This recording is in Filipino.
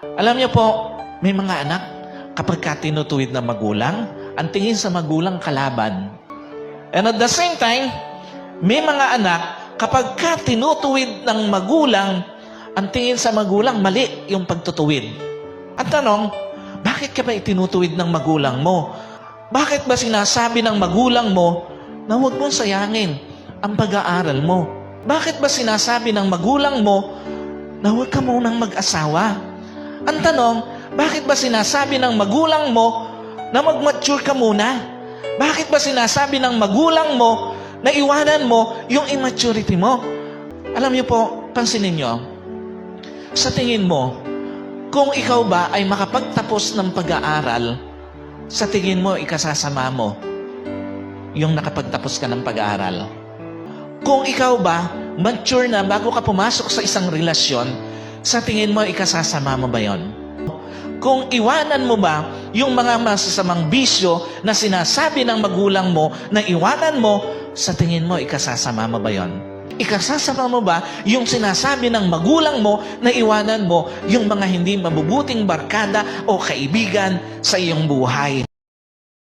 Alam niyo po, may mga anak, kapag ka tinutuwid na magulang, ang tingin sa magulang kalaban. And at the same time, may mga anak, kapag ka tinutuwid ng magulang, ang tingin sa magulang, mali yung pagtutuwid. At tanong, bakit ka ba itinutuwid ng magulang mo? Bakit ba sinasabi ng magulang mo na huwag mong sayangin ang pag-aaral mo? Bakit ba sinasabi ng magulang mo na huwag ka munang mag-asawa? Ang tanong, bakit ba sinasabi ng magulang mo na mag-mature ka muna? Bakit ba sinasabi ng magulang mo na iwanan mo yung immaturity mo? Alam niyo po, pansinin niyo, sa tingin mo, kung ikaw ba ay makapagtapos ng pag-aaral, sa tingin mo, ikasasama mo yung nakapagtapos ka ng pag-aaral. Kung ikaw ba, mature na bago ka pumasok sa isang relasyon, sa tingin mo, ikasasama mo ba yon? Kung iwanan mo ba yung mga masasamang bisyo na sinasabi ng magulang mo na iwanan mo, sa tingin mo, ikasasama mo ba yon? Ikasasama mo ba yung sinasabi ng magulang mo na iwanan mo yung mga hindi mabubuting barkada o kaibigan sa iyong buhay?